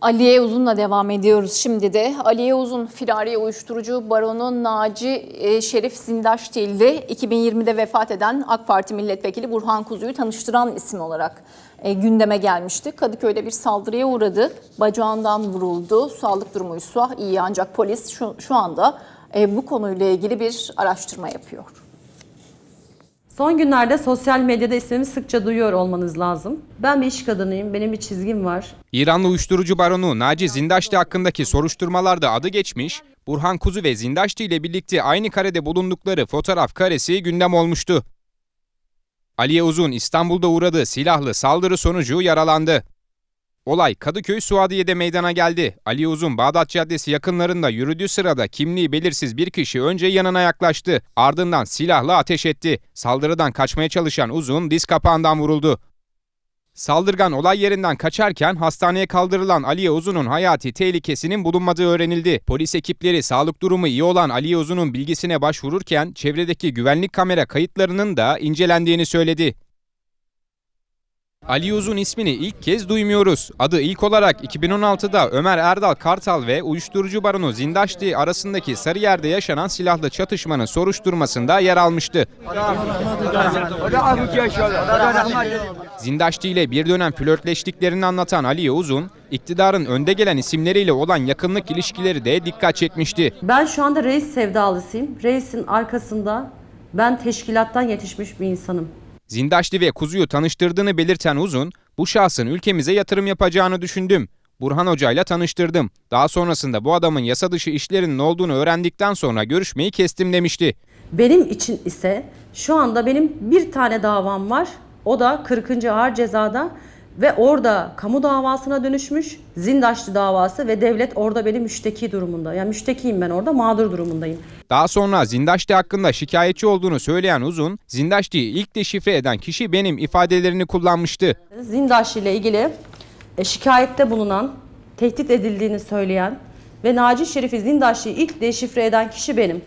Aliye Uzun'la devam ediyoruz şimdi de. Aliye Uzun, firari uyuşturucu baronu Naci e, Şerif Zindaşti ile 2020'de vefat eden AK Parti milletvekili Burhan Kuzu'yu tanıştıran isim olarak e, gündeme gelmişti. Kadıköy'de bir saldırıya uğradı. Bacağından vuruldu. Sağlık durumu ise iyi ancak polis şu, şu anda e, bu konuyla ilgili bir araştırma yapıyor. Son günlerde sosyal medyada ismimi sıkça duyuyor olmanız lazım. Ben bir iş kadınıyım, benim bir çizgim var. İranlı uyuşturucu baronu Naci Zindaşti hakkındaki soruşturmalarda adı geçmiş, Burhan Kuzu ve Zindaşti ile birlikte aynı karede bulundukları fotoğraf karesi gündem olmuştu. Aliye Uzun İstanbul'da uğradığı silahlı saldırı sonucu yaralandı. Olay Kadıköy Suadiye'de meydana geldi. Ali Uzun Bağdat Caddesi yakınlarında yürüdüğü sırada kimliği belirsiz bir kişi önce yanına yaklaştı. Ardından silahla ateş etti. Saldırıdan kaçmaya çalışan Uzun diz kapağından vuruldu. Saldırgan olay yerinden kaçarken hastaneye kaldırılan Aliye Uzun'un hayati tehlikesinin bulunmadığı öğrenildi. Polis ekipleri sağlık durumu iyi olan Aliye Uzun'un bilgisine başvururken çevredeki güvenlik kamera kayıtlarının da incelendiğini söyledi. Ali Uzun ismini ilk kez duymuyoruz. Adı ilk olarak 2016'da Ömer Erdal Kartal ve uyuşturucu baronu Zindaşti arasındaki Sarıyer'de yaşanan silahlı çatışmanın soruşturmasında yer almıştı. Zindaşti ile bir dönem flörtleştiklerini anlatan Aliye Uzun, iktidarın önde gelen isimleriyle olan yakınlık ilişkileri de dikkat çekmişti. Ben şu anda reis sevdalısıyım. Reisin arkasında ben teşkilattan yetişmiş bir insanım. Zindaşti ve Kuzu'yu tanıştırdığını belirten Uzun, bu şahsın ülkemize yatırım yapacağını düşündüm. Burhan Hoca ile tanıştırdım. Daha sonrasında bu adamın yasa dışı işlerinin olduğunu öğrendikten sonra görüşmeyi kestim demişti. Benim için ise şu anda benim bir tane davam var. O da 40. Ağır Ceza'da ve orada kamu davasına dönüşmüş Zindaşlı davası ve devlet orada beni müşteki durumunda. Yani müştekiyim ben orada mağdur durumundayım. Daha sonra Zindaşti hakkında şikayetçi olduğunu söyleyen Uzun, Zindaşti'yi ilk deşifre eden kişi benim ifadelerini kullanmıştı. Zindaşlı ile ilgili e, şikayette bulunan, tehdit edildiğini söyleyen ve Naci Şerif'i Zindaşlı'yı ilk deşifre eden kişi benim.